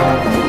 Thank you.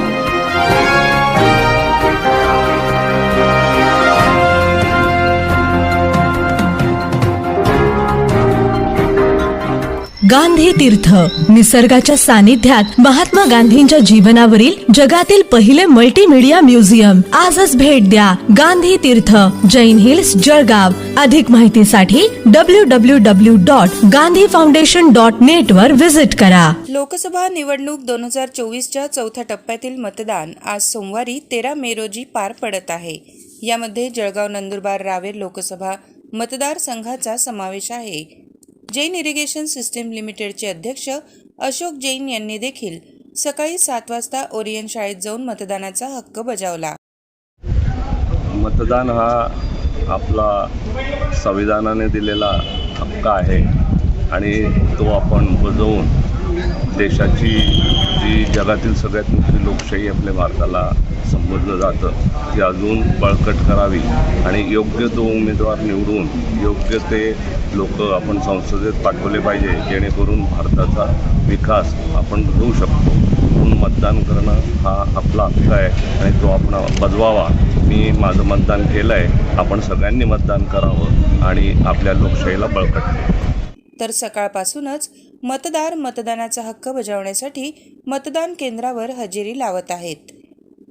Gandhi तीर्थ. निसर्गाच्या सानिध्यात महात्मा गांधींच्या जीवनावरील जगातील पहिले मल्टीमीडिया म्युझियम आजच भेट द्या गांधी तीर्थ. जैन हिल्स जळगाव. अधिक माहितीसाठी W W W dot Gandhi foundation dot net वर व्हिजिट करा. लोकसभा निवडणूक दोन हजार चोवीसच्या चौथ्या टप्प्यातील मतदान आज सोमवारी तेरा मे रोजी पार पडत आहे. यामध्ये जळगाव नंदुरबार रावेर लोकसभा मतदारसंघाचा समावेश आहे. जैन इरिगेशन सिस्टीम लिमिटेडचे अध्यक्ष अशोक जैन यांनी देखील सकाळी सात वाजता ओरियन शाळेत जाऊन मतदानाचा हक्क बजावला. मतदान हा आपला संविधानाने दिलेला हक्क आहे आणि तो आपण बजवून देशाची जी जगातील सगळ्यात मोठी लोकशाही आपल्या भारताला संबोधलं जातं ती अजून बळकट करावी आणि योग्य तो उमेदवार निवडून योग्य ते लोक आपण संसदेत पाठवले पाहिजे जेणेकरून भारताचा विकास आपण होऊ शकतो. म्हणून मतदान करणं हा आपला हक्क आहे आणि तो आपण बजवावा. मी माझं मतदान केलं आहे आपण सगळ्यांनी मतदान करावं आणि आपल्या लोकशाहीला बळकट करावं तर सकाळपासूनच मतदार मतदानाचा हक्क बजावण्यासाठी मतदान केंद्रावर हजेरी लावत आहेत.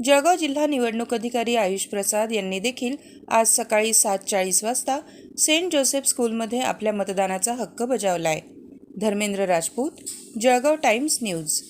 जळगाव जिल्हा निवडणूक अधिकारी आयुष प्रसाद यांनी देखील आज सकाळी सात चाळीस वाजता सेंट जोसेफ स्कूलमध्ये आपल्या मतदानाचा हक्क बजावलाय. Dharmendra Rajput Jalgaon Times News.